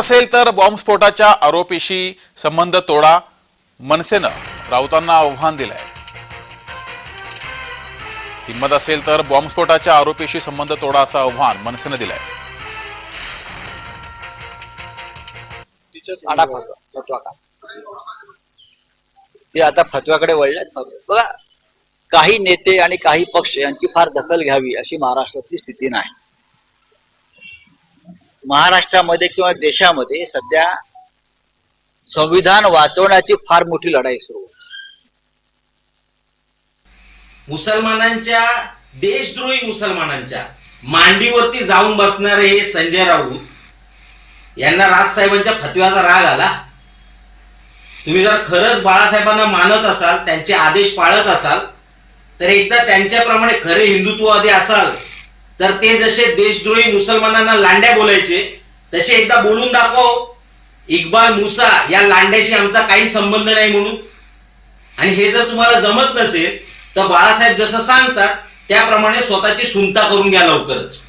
असेल तर बॉम्बस्फोटाच्या आरोपीशी संबंध तोडा मनसेनं राऊतांना आव्हान दिलंय. हिंमत असेल तर बॉम्बस्फोटाच्या आरोपीशी संबंध तोडा असं आव्हान मनसेनं दिलंय. ते आता फतव्याकडे वळले बघा काही नेते आणि काही पक्ष यांची फार दखल घ्यावी अशी महाराष्ट्रातली स्थिती नाही. महाराष्ट्रामध्ये किंवा देशामध्ये सध्या संविधान वाचवण्याची फार मोठी लढाई सुरू मुसलमानांच्या देशद्रोही मुसलमानांच्या मांडीवरती जाऊन बसणारे हे संजय राऊत यांना राजसाहेबांच्या फतव्याचा राग आला. तुम्ही जर खरंच बाळासाहेबांना मानत असाल त्यांचे आदेश पाळत असाल तर एकदा त्यांच्याप्रमाणे खरे हिंदुत्ववादी असाल तर ते जसे देशद्रोही मुसलमानांना लांड्या बोलायचे तसे एकदा बोलून दाखव. इक्बाल मुसा या लांड्याशी आमचा काही संबंध नाही म्हणून. आणि हे जर तुम्हाला जमत नसेल तर बाळासाहेब जसं सांगतात त्याप्रमाणे स्वतःची सुनता करून घ्या लवकरच.